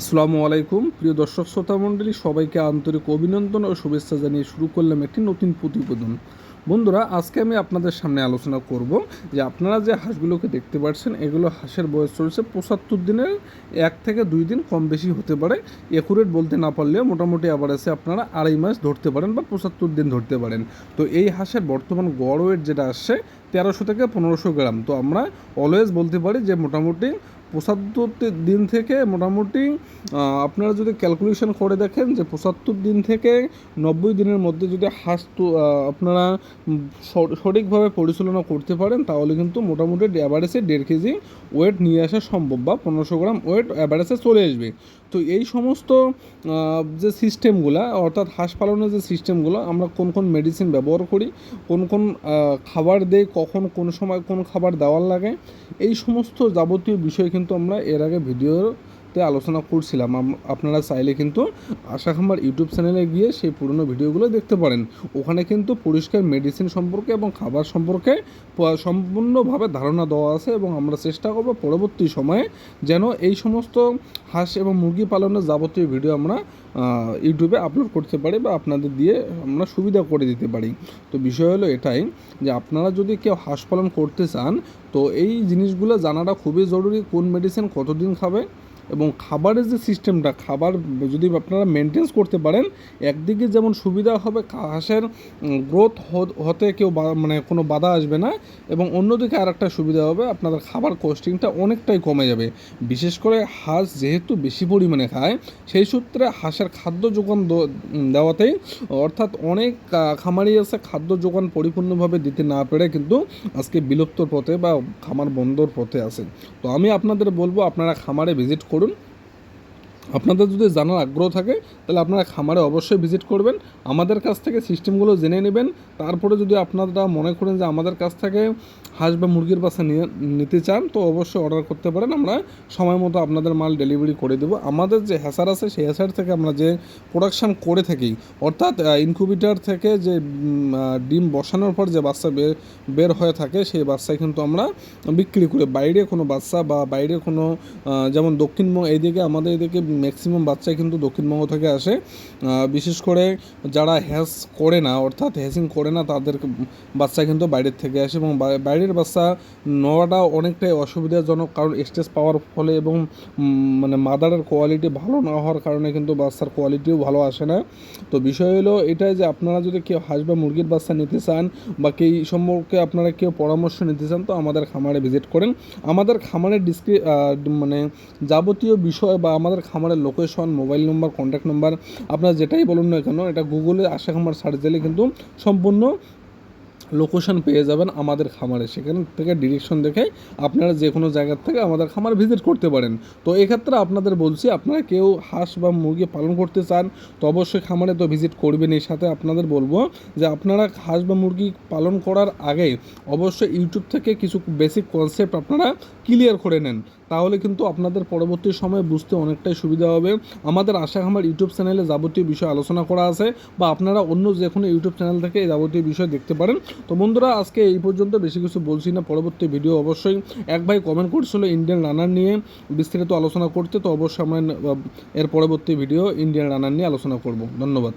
আসসালামু আলাইকুম। প্রিয় দর্শক শ্রোতা মণ্ডলী, সবাইকে আন্তরিক অভিনন্দন ও শুভেচ্ছা জানিয়ে শুরু করলাম একটি নতুন প্রতিবেদন। বন্ধুরা, আজকে আমি আপনাদের সামনে আলোচনা করব যে আপনারা যে হাঁসগুলোকে দেখতে পাচ্ছেন, এগুলো হাঁসের বয়স চলছে পঁচাত্তর দিনের, এক থেকে দুই দিন কম বেশি হতে পারে। একুরেট বলতে না পারলেও মোটামুটি আবার আছে আপনারা আড়াই মাস ধরতে পারেন বা পঁচাত্তর দিন ধরতে পারেন। তো এই হাঁসের বর্তমান গড় ওয়েট যেটা আসছে তেরোশো থেকে পনেরোশো গ্রাম। তো আমরা অলওয়েজ বলতে পারি যে মোটামুটি পঁচাত্তর দিন থেকে মোটামুটি আপনারা যদি ক্যালকুলেশন করে দেখেন যে পঁচাত্তর দিন থেকে নব্বই দিনের মধ্যে যদি হাঁস আপনারা সঠিকভাবে পরিচালনা করতে পারেন, তাহলে কিন্তু মোটামুটি অ্যাভারেজে দেড় কেজি ওয়েট নিয়ে আসা সম্ভব বা পনেরোশো গ্রাম ওয়েট অ্যাভারেজে চলে আসবে। তো এই সমস্ত যে সিস্টেমগুলো অর্থাৎ হাঁস পালনের যে সিস্টেমগুলো আমরা কোন কোন মেডিসিন ব্যবহার করি, কোন কোন খাবার দেয় কখন, কোন সময় কোন খাবার দেওয়ার লাগে, এই সমস্ত যাবতীয় বিষয় কিন্তু আমরা এর আগে ভিডিওতে আলোচনা করছিলাম। আপনারা চাইলে কিন্তু আশা খামার ইউটিউব চ্যানেলে গিয়ে সেই পুরনো ভিডিওগুলো দেখতে পারেন। ওখানে কিন্তু পরিষ্কার মেডিসিন সম্পর্কে এবং খাবার সম্পর্কে সম্পূর্ণভাবে ধারণা দেওয়া আছে এবং আমরা চেষ্টা করব পরবর্তী সময়ে যেন এই সমস্ত হাঁস এবং মুরগি পালনের যাবতীয় ভিডিও আমরা ইউটিউবে আপলোড করতে পারি বা আপনাদের দিয়ে আমরা সুবিধা করে দিতে পারি। তো বিষয় হলো এটাই যে আপনারা যদি কেউ হাঁস পালন করতে চান, তো এই জিনিসগুলো জানাটা খুবই জরুরি। কোন মেডিসিন কতদিন খাবে? এবং খাবারের যে সিস্টেমটা, খাবার যদি আপনারা মেনটেন্স করতে পারেন, একদিকে যেমন সুবিধা হবে হাঁসের গ্রোথ হতে কেউ মানে কোনো বাধা আসবে না এবং অন্যদিকে আর একটা সুবিধা হবে, আপনাদের খাবার কস্টিংটা অনেকটাই কমে যাবে। বিশেষ করে হাঁস যেহেতু বেশি পরিমাণে খায়, সেই সূত্রে হাঁসের খাদ্য যোগান দেওয়াতেই অর্থাৎ অনেক খামারি আছে খাদ্য যোগান পরিপূর্ণভাবে দিতে না পেরে কিন্তু আজকে বিলুপ্তর পথে বা খামার বন্ধর পথে আছে। তো আমি আপনাদের বলব, আপনারা খামারে ভিজিট করুন আপনাদের যদি জানার আগ্রহ থাকে, তাহলে আপনারা খামারে অবশ্যই ভিজিট করবেন। আমাদের কাছ থেকে সিস্টেমগুলো জেনে নেবেন। তারপরে যদি আপনারা মনে করেন যে আমাদের কাছ থেকে হাঁস বা মুরগির বাচ্চা নিয়ে, নিতে চান, তো অবশ্যই অর্ডার করতে পারেন। আমরা সময় মতো আপনাদের মাল ডেলিভারি করে দেবো। আমাদের যে হ্যাসার আছে, সেই হ্যাসার থেকে আমরা যে প্রোডাকশান করে থাকি, অর্থাৎ ইনকুবিটার থেকে যে ডিম বসানোর পর যে বাচ্চা বের বের হয়ে থাকে, সেই বাচ্চা কিন্তু আমরা বিক্রি করে। বাইরে কোনো বাচ্চা বা বাইরে কোনো যেমন দক্ষিণবঙ্গ এইদিকে আমাদের এদিকে ম্যাক্সিমাম বাচ্চাই কিন্তু দক্ষিণবঙ্গ থেকে আসে। বিশেষ করে যারা হ্যাস করে না, অর্থাৎ হ্যাসিং করে না, তাদের বাচ্চা কিন্তু বাইরের থেকে আসে এবং বাইরের বাচ্চা নেওয়াটা অনেকটাই অসুবিধাজনক কারণ স্টেজ পাওয়ার ফলে এবং মানে মাদারের কোয়ালিটি ভালো না হওয়ার কারণে কিন্তু বাচ্চার কোয়ালিটিও ভালো আসে না। তো বিষয় হলো এটাই যে আপনারা যদি কেউ হাঁস বা মুরগির বাচ্চা নিতে চান বা এই সম্পর্কে আপনারা কেউ পরামর্শ নিতে চান, তো আমাদের খামারে ভিজিট করেন। আমাদের খামারের ডিসক্রি মানে যাবতীয় বিষয় বা আমাদের খামারের location mobile number contact number আপনারা যেটাই বলুন না কেন, এটা গুগলে আশা খামার সার্চ দিলে কিন্তু সম্পূর্ণ লোকেশন পেয়ে যাবেন আমাদের খামারে। সেখান থেকে ডিরেকশন দেখে আপনারা যে কোনো জায়গার থেকে আমাদের খামার ভিজিট করতে পারেন। তো এক্ষেত্রে আপনাদের বলছি, আপনারা কেউ হাঁস বা মুরগি পালন করতে চান, তো অবশ্যই খামারে তো ভিজিট করবেন। এই সাথে আপনাদের বলব যে আপনারা হাঁস বা মুরগি পালন করার আগে অবশ্যই ইউটিউব থেকে কিছু বেসিক কনসেপ্ট আপনারা ক্লিয়ার করে নেন। তাহলে কিন্তু আপনাদের পরবর্তী সময়ে বুঝতে অনেকটাই সুবিধা হবে। আমাদের আশা খামার ইউটিউব চ্যানেলে যাবতীয় বিষয় আলোচনা করা আছে, বা আপনারা অন্য যে কোনো ইউটিউব চ্যানেল থেকে এই যাবতীয় বিষয় দেখতে পারেন। তো বন্ধুরা, আজকে এই পর্যন্ত। বেশি কিছু বলছি না, পরবর্তী ভিডিও অবশ্যই এক ভাই কমেন্ট করছিল ইন্ডিয়ান রানার নিয়ে, বিস্তারিত আলোচনা করতে, তো অবশ্যই আমরা এর পরবর্তী ভিডিও ইন্ডিয়ান রানার নিয়ে আলোচনা করব। ধন্যবাদ।